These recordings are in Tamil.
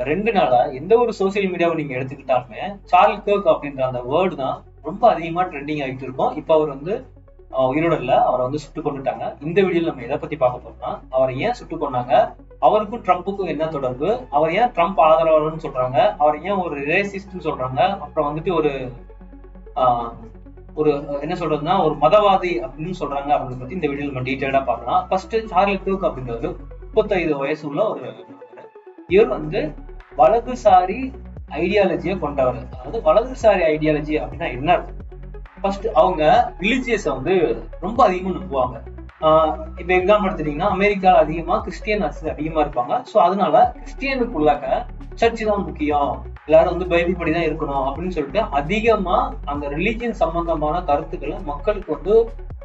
ரெண்டு நாளா எந்த ஒரு சோசியல் மீடியாவை நீங்க எடுத்துக்கிட்டாலுமே சார்ல் கர்க் அப்படின்ற அந்த வேர்டு தான் ரொம்ப அதிகமா ட்ரெண்டிங் ஆகிட்டு இருக்கும். இப்போ அவர் வந்து ஆஹ், உயிரோட இல்ல அவரை வந்து சுட்டு கொண்டுட்டாங்க இந்த வீடியோல நம்ம எதை பத்தி பார்க்க போறோம்னா அவரை ஏன் சுட்டு கொண்டாங்க அவருக்கும் ட்ரம்ப்புக்கும் என்ன தொடர்பு? அவர் ஏன் ட்ரம்ப் ஆதரவாளர்னு சொல்றாங்க? அவர் ஏன் ஒரு ரேசிஸ்ட்னு சொல்றாங்க? அப்புறம் வந்துட்டு ஒரு ஆஹ், ஒரு என்ன சொல்றதுன்னா ஒரு மதவாதி அப்படின்னு சொல்றாங்க அப்படின்னு பத்தி இந்த வீடியோ நம்ம டீட்டெயிலா பார்க்கலாம். ஃபர்ஸ்ட் சார்லி டூக் அப்படின்றது முப்பத்தைந்து வயசு உள்ள ஒரு இவர் வந்து வலதுசாரி ஐடியாலஜியை கொண்டவர். அதாவது வலதுசாரி ஐடியாலஜி அப்படின்னா என்ன? ஃபர்ஸ்ட் அவங்க ரிலிஜியஸை வந்து ரொம்ப அதிகமா நம்புவாங்க. ஆஹ் இப்ப எக்ஸாம்பிள் எடுத்துட்டீங்கன்னா அமெரிக்கால அதிகமா கிறிஸ்டியன் அதிகமா இருப்பாங்க. ஸோ அதனால கிறிஸ்டியனுக்குள்ளாக்க சர்ச் தான் முக்கியம். எல்லாரும் வந்து பைபிள் படி தான் இருக்கணும் அப்படின்னு சொல்லிட்டு அதிகமா அந்த ரிலீஜியன் சம்பந்தமான கருத்துக்களை மக்களுக்கு வந்து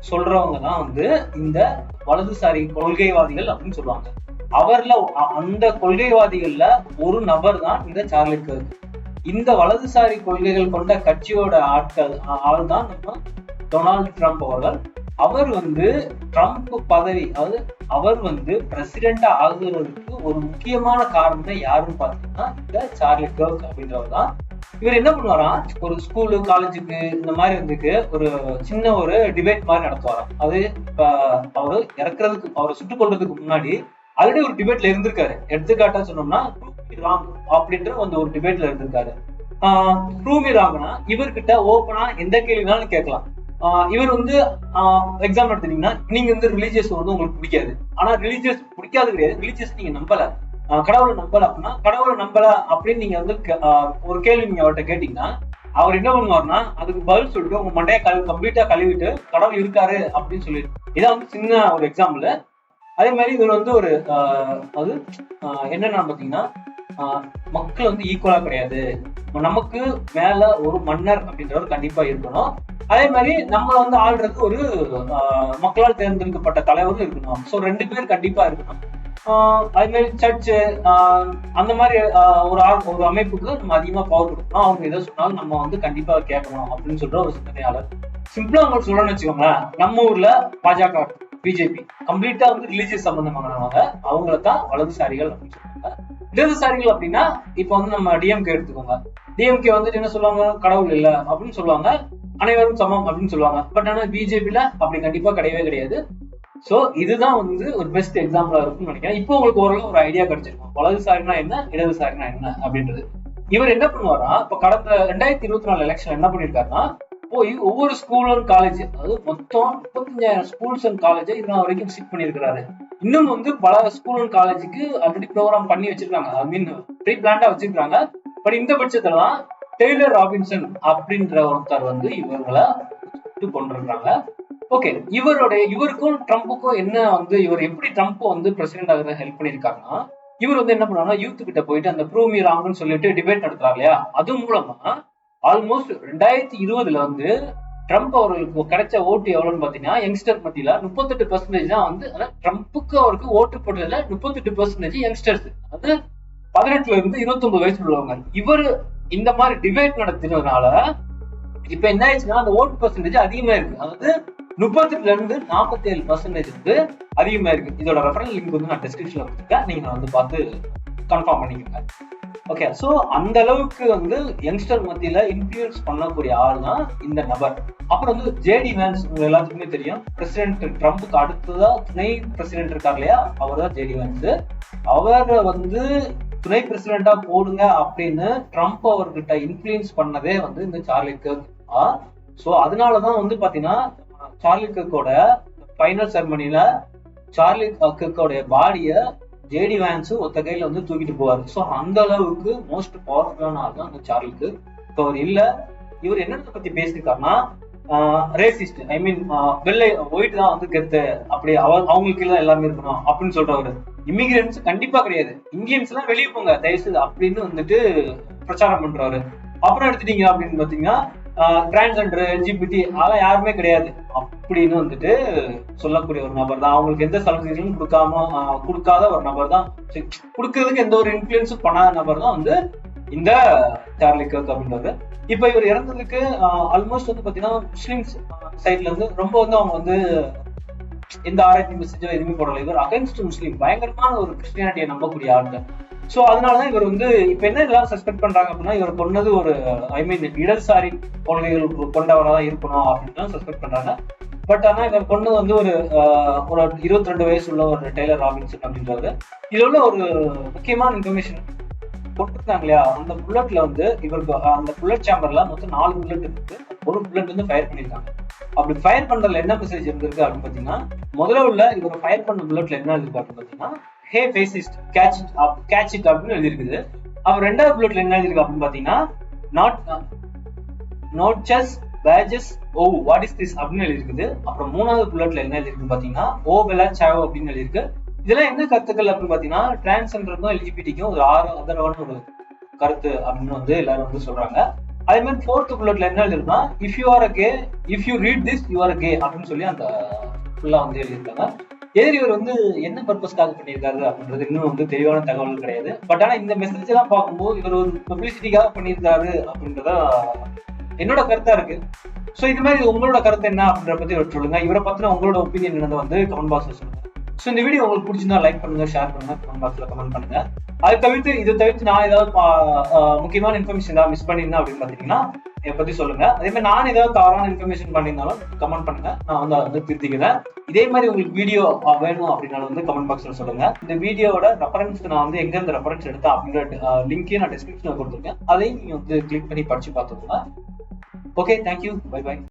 சொல்றவங்க தான் வந்து இந்த வலதுசாரி கொள்கைவாதிகள் அப்படின்னு சொல்லுவாங்க. அவர்ல அந்த கொள்கைவாதிகள்ல ஒரு நபர் தான் இந்த சார்லி கர்க். இந்த வலதுசாரி கொள்கைகள் கொண்ட கட்சியோட ஆட்கள் ஆள் தான் நம்ம டொனால்டு ட்ரம்ப் அவர்கள். அவர் வந்து ட்ரம்ப் பதவி அதாவது அவர் வந்து பிரசிடென்ட் ஆகுறதுக்கு ஒரு முக்கியமான காரணம் யாருன்னு பாத்தீங்கன்னா இந்த சார்லி கர்க் அப்படின்றவர் தான். இவர் என்ன பண்ணுவாராம் ஒரு ஸ்கூலு காலேஜுக்கு இந்த மாதிரி இருந்துக்கு ஒரு சின்ன ஒரு டிபேட் மாதிரி நடத்துவாராம். அது அவரு இறக்குறதுக்கு அவரை சுட்டுக் கொள்றதுக்கு முன்னாடி ஆல்ரெடி ஒரு டிபேட்ல இருந்திருக்காரு. எடுத்துக்காட்டா சொன்னோம்னா ராம் அப்படின்ற அந்த ஒரு டிபேட்ல இருந்திருக்காரு. ப்ரூமி ராங்னா இவர்கிட்ட ஓப்பனா எந்த கேள்வினாலும் கேட்கலாம். ஆஹ் இவர் வந்து எக்ஸாம் எடுத்துட்டீங்கன்னா நீங்க வந்து ரிலீஜியஸ் வந்து உங்களுக்கு பிடிக்காது. ஆனா ரிலீஜியஸ் பிடிக்காது கிடையாது. ரிலீஜியஸ் நீங்க நம்பல. ஆஹ் கடவுளை நம்பல அப்படின்னா கடவுளை நம்பல அப்படின்னு நீங்க வந்து ஒரு கேள்வி நீங்க அவர்கிட்ட கேட்டீங்கன்னா அவர் என்ன பண்ணுவாருன்னா அதுக்கு பதில் சொல்லிட்டு உங்க மண்டைய கழுவி கம்ப்ளீட்டா கழுவிட்டு கடவுள் இருக்காரு அப்படின்னு சொல்லிட்டு. இதான் வந்து சின்ன ஒரு எக்ஸாம்பிள் அதே மாதிரி இவர் வந்து ஒரு ஆஹ், அது ஆஹ், என்னன்னா பாத்தீங்கன்னா ஆஹ், மக்கள் வந்து ஈக்குவலா கிடையாது. நமக்கு மேல ஒரு மன்னர் அப்படின்றவர் கண்டிப்பா இருக்கணும். அதே மாதிரி நம்ம வந்து ஆள்றதுக்கு ஒரு ஆஹ், மக்களால் தேர்ந்தெடுக்கப்பட்ட தலைவரும் இருக்கணும். ஸோ ரெண்டு பேர் கண்டிப்பா இருக்கணும். ஆஹ், அதே மாதிரி சர்ச்சு அந்த மாதிரி ஆஹ், ஒரு ஆள் ஒரு அமைப்புக்கு நம்ம அதிகமா பவர் கொடுக்கணும். அவங்க எதை சொன்னாலும் நம்ம வந்து கண்டிப்பா கேட்கணும் அப்படின்னு சொல்ற ஒரு சிந்தனையாளர். சிம்பிளா அவங்க சொல்லணும்னு வச்சுக்கோங்களேன். நம்ம ஊர்ல பாஜக பிஜேபி கம்ப்ளீட்டா வந்து ரிலீஜியஸ் சம்பந்தமானவங்க அவங்கள தான் வலதுசாரிகள் அப்படின்னு சொல்றாங்க இடதுசாரிகள் அப்படின்னா இப்ப வந்து நம்ம டிஎம்கே எடுத்துக்கோங்க. டிஎம்கே வந்துட்டு என்ன சொல்லுவாங்க? கடவுள் இல்ல அப்படின்னு சொல்லுவாங்க. அனைவரும் சமம் அப்படின்னு சொல்லுவாங்க. பட் ஆனா பிஜேபில அப்படி கண்டிப்பா கிடையவே கிடையாது. சோ இதுதான் வந்து ஒரு பெஸ்ட் எக்ஸாம்பிளா இருக்கும்னு நினைக்கிறேன். இப்போ உங்களுக்கு ஓரளவு ஒரு ஐடியா கிடைச்சிருக்கும். வலதுசாரினா என்ன? இடதுசாரினா என்ன? அப்படின்றது. இவர் என்ன பண்ணுவாரா? இப்ப கடந்த ரெண்டாயிரத்தி இருபத்தி நாலு எலெக்ஷன் என்ன பண்ணிருக்காருன்னா போய் ஒவ்வொரு ஸ்கூல் அண்ட் காலேஜ் அதாவது மொத்தம் முப்பத்தஞ்சாயிரம் ஸ்கூல்ஸ் அண்ட் காலேஜை இதனால் வரைக்கும் விசிட் பண்ணியிருக்கிறாரு. இன்னும் வந்து பல ஸ்கூல் அண்ட் காலேஜுக்கு ஆல்ரெடி ப்ரோக்ராம் பண்ணி வச்சிருக்காங்க. ஐ மீன் ப்ரீ பிளான்டா வச்சிருக்காங்க. பட் இந்த பட்சத்துல தான் டெய்லர் ராபின்சன் அப்படின்ற ஒருத்தர் வந்து இவங்களை கொண்டிருக்காங்க ஓகே இவருடைய இவருக்கும் ட்ரம்ப்புக்கும் என்ன வந்து இவர் எப்படி ட்ரம்ப் வந்து பிரசிடென்ட் ஆகிறத ஹெல்ப் பண்ணியிருக்காருன்னா இவர் வந்து என்ன பண்ணுவாருன்னா யூத் கிட்ட போயிட்டு அந்த ப்ரூமி ராங்னு சொல்லிட்டு டிபேட் நடத்துறாரு இல்லையா? அது மூலமா ஆல்மோஸ்ட் ரெண்டாயிரத்தி இருபதுல வந்து ட்ரம்ப் அவர்களுக்கு கிடைச்ச ஓட்டு எவ்வளவுன்னு பாத்தீங்கன்னா யங்ஸ்டர் மத்தியில முப்பத்தெட்டு பர்சன்டேஜ் தான் வந்து அதாவது ட்ரம்ப்புக்கு அவருக்கு ஓட்டு போட்டதுல முப்பத்தெட்டு பர்சன்டேஜ் யங்ஸ்டர்ஸ் அதாவது பதினெட்டுல இருந்து இருபத்தொன்பது வயசு உள்ளவங்க. இவர் இந்த மாதிரி டிபேட் நடத்தினதுனால இப்ப என்ன ஆயிடுச்சுன்னா அந்த ஓட்டு பெர்சன்டேஜ் அதிகமா இருக்கு. அதாவது முப்பத்தெட்டுல இருந்து நாற்பத்தி ஏழு பர்சன்டேஜ் வந்து அதிகமா இருக்கு. இதோட ரெஃபரன்ஸ் லிங்க் வந்து நான் டிஸ்கிரிப்ஷன்ல கொடுத்துருக்கேன். நீங்க வந்து பார்த்து கன்ஃபார்ம் பண்ணிக்கோங்க. ஓகே ஸோ அந்த அளவுக்கு வந்து யங்ஸ்டர் மத்தியில இன்ஃபுளுன்ஸ் பண்ணக்கூடிய ஆள் தான் இந்த நபர். அப்புறம் வந்து ஜேடி வேன்ஸ் உங்களுக்கு எல்லாத்துக்குமே தெரியும். பிரசிடென்ட் ட்ரம்ப்புக்கு அடுத்ததா துணை பிரசிடென்ட் இருக்கார் இல்லையா? அவர் தான் ஜேடி வேன்ஸ் அவரை வந்து துணை பிரசிடென்டா போடுங்க அப்படின்னு ட்ரம்ப் அவர்கிட்ட இன்ஃபுளுன்ஸ் பண்ணதே வந்து இந்த சார்லி கர்க் ஸோ அதனாலதான் வந்து பாத்தீங்கன்னா சார்லி கர்க்கோட ஃபைனல் செரமனில சார்லி கர்க்கோடைய பாடிய ஜேடி வேன்ஸ் ஒத்த கையில வந்து தூக்கிட்டு போவாரு. ஸோ அந்த அளவுக்கு மோஸ்ட் பவர்ஃபுல்லான ஆள் தான் அந்த சார்லுக்கு. இப்போ அவர் இல்ல. இவர் என்னத்தை பத்தி பேசியிருக்காருன்னா ரேசிஸ்ட் ஐ மீன் வெள்ளை ஒயிட் தான் வந்து கெத்து. அப்படி அவ அவங்களுக்கு எல்லாம் எல்லாமே இருக்கணும் அப்படின்னு சொல்றவரு. இமிகிரன்ஸ் கண்டிப்பா கிடையாது. இந்தியன்ஸ் எல்லாம் வெளியே போங்க. தயவுசெய்து அப்படின்னு வந்துட்டு பிரச்சாரம் பண்றாரு அப்புறம் எடுத்துட்டீங்க அப்படின்னு பாத்தீங்கன்னா டிரான்ஸ்ஜெண்டர் எல்ஜிபிடி அதெல்லாம் யாருமே கிடையாது. அப்படின்னு வந்துட்டு சொல்லக்கூடிய ஒரு நபர் தான். அவங்களுக்கு எந்த சலுகைகளும் கொடுக்காம கொடுக்காத ஒரு நபர் தான். கொடுக்கறதுக்கு எந்த ஒரு இன்ஃபுளுன்ஸும் பண்ணாத நபர் தான் வந்து இந்த சார்லி கர்க் அப்படின்றது. இப்ப இவர் இறந்ததுக்கு ஆல்மோஸ்ட் வந்து பாத்தீங்கன்னா முஸ்லிம்ஸ் சைட்ல இருந்து ரொம்ப வந்து அவங்க வந்து எந்த ஆராய்ச்சி மெசேஜோ எதுவுமே போடல. இவர் அகைன்ஸ்ட் முஸ்லீம். பயங்கரமான ஒரு கிறிஸ்டியானிட்டியை நம்பக்கூடிய ஆட்கள் ஸோ அதனாலதான் இவர் வந்து இப்ப என்ன எல்லாரும் சஸ்பெக்ட் பண்றாங்க அப்படின்னா இவர் கொன்னது ஒரு ஐ மீன் இடதுசாரி கொள்கைகள் கொண்டவராக தான் இருக்கணும் அப்படின்னு சஸ்பெக்ட் பண்றாங்க. பட் ஆனா இவர் பொண்ணு வந்து ஒரு ஒரு இருபத்தி ரெண்டு வயசு உள்ள ஒரு டெய்லர் ராபின்சன் அப்படின்றது இதுல உள்ள ஒரு முக்கியமான இன்ஃபர்மேஷன் கொடுத்துருக்காங்க இல்லையா அந்த புல்லட்ல வந்து இவருக்கு அந்த புல்லட் சேம்பர்ல மொத்தம் நாலு புல்லட் இருக்கு. ஒரு புல்லட் வந்து ஃபயர் பண்ணியிருக்காங்க. அப்படி ஃபயர் பண்றதுல என்ன மெசேஜ் இருந்திருக்கு அப்படின்னு பாத்தீங்கன்னா முதல்ல உள்ள இவர் ஃபயர் பண்ண புல்லட்ல என்ன இருக்கு அப்படின்னு பாத்தீங்கன்னா hey fascist catch it up catch it அப்படின்னு எழுதிருக்குது அப்புறம் ரெண்டாவது புல்லட்ல என்ன எழுதிருக்கு அப்படின்னு பாத்தீங்கன்னா not note just pages oh what is this அப்படின்னு எழுதிருக்குது அப்புறம் மூணாவது புல்லட்ல என்ன எழுதிருக்கு பாத்தீங்கன்னா ஓ oh, வெலா சாவோ அப்படின்னு எழுதிருக்கு இதெல்லாம் என்ன கருத்துக்கள் அப்படின்னு பாத்தீங்கன்னா டிரான்ஸ்ஜெண்டருக்கும் எல்ஜிபிடிக்கும் ஒரு ஆறு அதரவான ஒரு கருத்து அப்படின்னு வந்து எல்லாரும் வந்து சொல்றாங்க. அதே மாதிரி ஃபோர்த் புல்லட்ல என்ன எழுதிருக்குன்னா if you are a K if you read this you are K அப்படின்னு சொல்லி அந்த ஃபுல்லா வந்து எழுதியிருக்காங்க. எதிரி இவர் வந்து என்ன பர்பஸ்க்காக பண்ணியிருக்காரு அப்படின்றது இன்னும் வந்து தெளிவான தகவல் கிடையாது. பட் ஆனா இந்த மெசேஜ் எல்லாம் பார்க்கும்போது இவர் ஒரு பப்ளிசிட்டிக்காக பண்ணியிருக்காரு அப்படின்றதா என்னோட கருத்தா இருக்கு. ஸோ இது மாதிரி உங்களோட கருத்து என்ன அப்படின்ற பத்தி ஒரு சொல்லுங்க. இவரை பத்தின உங்களோட ஒப்பீனியன் என்னது வந்து கமெண்ட் பாக்ஸ்ல சொல்லுங்க. ஸோ இந்த வீடியோ உங்களுக்கு பிடிச்சிருந்தா லைக் பண்ணுங்க ஷேர் பண்ணுங்க கமெண்ட் பாக்ஸ்ல கமெண்ட் பண்ணுங்க. அது தவிர்த்து இதை தவிர்த்து நான் ஏதாவது முக்கியமான இன்ஃபர்மேஷன் ஏதாவது மிஸ் பண்ணியிருந்தேன் அப்படின்னு பாத்தீங்கன்னா இதை பத்தி சொல்லுங்க. அதே மாதிரி நான் ஏதாவது தவறான இன்ஃபர்மேஷன் பண்ணியிருந்தாலும் கமெண்ட் பண்ணுங்க. நான் வந்து அதை வந்து திருத்திக்கிறேன். இதே மாதிரி உங்களுக்கு வீடியோ வேணும் அப்படின்னாலும் வந்து கமெண்ட் பாக்ஸ்ல சொல்லுங்க. இந்த வீடியோவோட ரெஃபரன்ஸ் நான் வந்து எங்க இருந்து ரெஃபரன்ஸ் எடுத்தேன் அப்படின்ற லிங்கையும் நான் டிஸ்கிரிப்ஷன்ல கொடுத்துருக்கேன். அதையும் நீங்க வந்து கிளிக் பண்ணி படிச்சு பார்த்துக்கோங்க. Okay thank you bye by